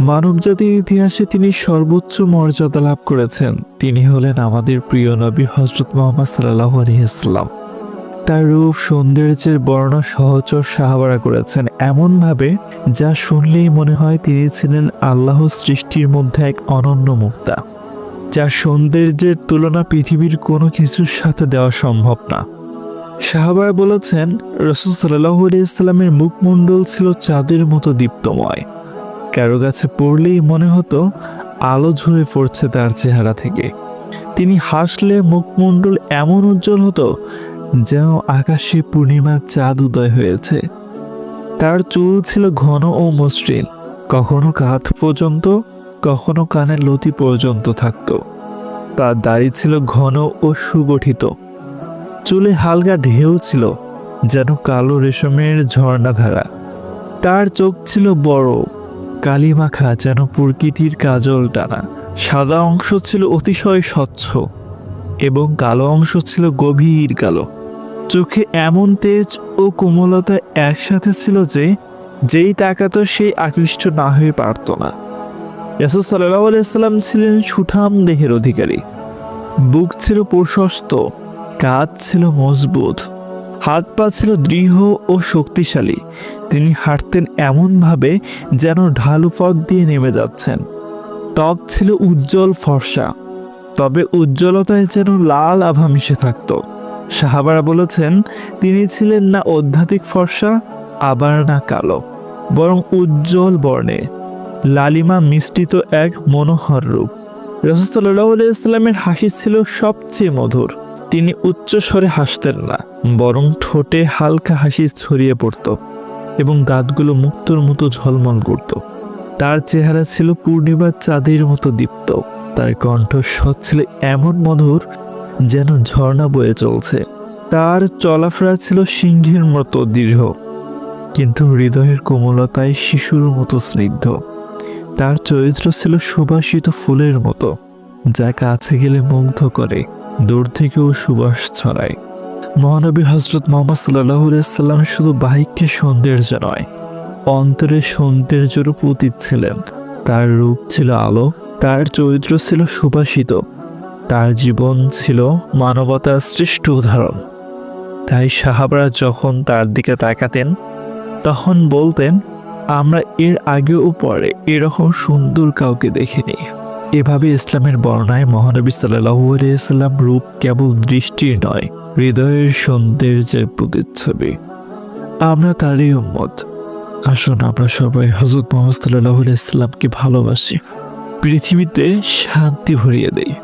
মানবজাতির ইতিহাসে তিনি সর্বোচ্চ মর্যাদা লাভ করেছেন। তিনি হলেন আমাদের প্রিয় নবী হজরত মোহাম্মদ সাল্লাহ আলহিহাস্লাম তার রূপ, সৌন্দর্যের বর্ণনা সহচর সাহাবারা করেছেন। এমনভাবে যা শুনলেই মনে হয় তিনি ছিলেন আল্লাহ সৃষ্টির মধ্যে এক অনন্য মুক্তা, যার সৌন্দর্যের তুলনা পৃথিবীর কোনো কিছুর সাথে দেওয়া সম্ভব না। সাহাবারা বলেছেন, রসুল সাল্লাহ আলিয়া ইসলামের মুখমণ্ডল ছিল চাঁদের মতো দীপ্তময়। কারও কাছে পড়লেই মনে হতো আলো ঝরে পড়ছে তার চেহারা থেকে। তিনি হাসলে মুখমণ্ডল এমন উজ্জ্বল হতো যেন আকাশে পূর্ণিমার চাঁদ উদয় হয়েছে। তার চুল ছিল ঘন ও মসৃণ, কখনো কাঁধ পর্যন্ত, কখনো কানের লতি পর্যন্ত থাকত। তার দাড়ি ছিল ঘন ও সুগঠিত। চুলে হালকা ঢেউ ছিল যেন কালো রেশমের ঝর্ণাধারা। তার চোখ ছিল বড় কালিমাখা যেন প্রকৃতির কাজল টানা। সাদা অংশ ছিল অতিশয় স্বচ্ছ এবং কালো অংশ ছিল গভীর কালো। চোখে এমন তেজ ও কোমলতা একসাথে ছিল যে, যেই তাকাতো সেই আকৃষ্ট না হয়ে পারত না। ইয়াসুস সাল্লাহ ছিলেন সুঠাম দেহের অধিকারী। বুক ছিল প্রশস্ত কাজ ছিল মজবুত। হাত পা ছিল দৃঢ় ও শক্তিশালী। তিনি হাঁটতেন এমনভাবে যেন ঢালু পথ দিয়ে নেমে যাচ্ছেন। ত্বক ছিল উজ্জ্বল ফর্সা, তবে উজ্জ্বলতায় যেন লাল আভা মিশে থাকত। সাহাবারা বলেছেন, তিনি ছিলেন না অধ্যাত্মিক ফর্সা, আবার না কালো, বরং উজ্জ্বল বর্ণে, লালিমা মিষ্টিত এক মনোহর রূপ। রসুল্লাহ ইসলামের হাসি ছিল সবচেয়ে মধুর। তিনি উচ্চ স্বরে হাসতেন না, বরং ঠোঁটে হালকা হাসি ছড়িয়ে পড়ত এবং দাঁতগুলো মুক্তোর মতো ঝলমল করত। তার চেহারা ছিল পূর্ণিমার চাঁদের মতো দীপ্ত, তার কণ্ঠস্বর ছিল এমন মধুর যেন ঝর্ণা বয়ে চলছে। তার চলাফেরা ছিল সিংহের মতো দৃঢ়, কিন্তু হৃদয়ের কোমলতায় শিশুর মতো স্নিগ্ধ। তার চরিত্র ছিল সুবাসিত ফুলের মতো, যা কাছে গেলে মুগ্ধ করে। দূর থেকেও সুবাস ছড়ায়। মহানবী হজরত মোহাম্মদ সাল্লাম শুধু বাহিককে সৌন্দর্য নয়, অন্তরে সৌন্দর্যের প্রতীক ছিলেন। তার রূপ ছিল আলো, তার চরিত্র ছিল সুবাসিত তার জীবন ছিল মানবতার শ্রেষ্ঠ উদাহরণ। তাই সাহাবরা যখন তার দিকে তাকাতেন, তখন বলতেন, আমরা এর আগেও পরে এরকম সুন্দর কাউকে দেখিনি। এভাবে ইসলামের বর্ণায় মহানবী সাল্লাম রূপ কেবল দৃষ্টি নয়, হৃদয়ের সৌন্দর্যের প্রতিচ্ছবি। আমরা তারই উম্মত। আসুন আমরা সবাই হজরত মোহাম্মদ সাল্লাহ ইসলামকে ভালোবাসি। পৃথিবীতে শান্তি ভরিয়ে দেই।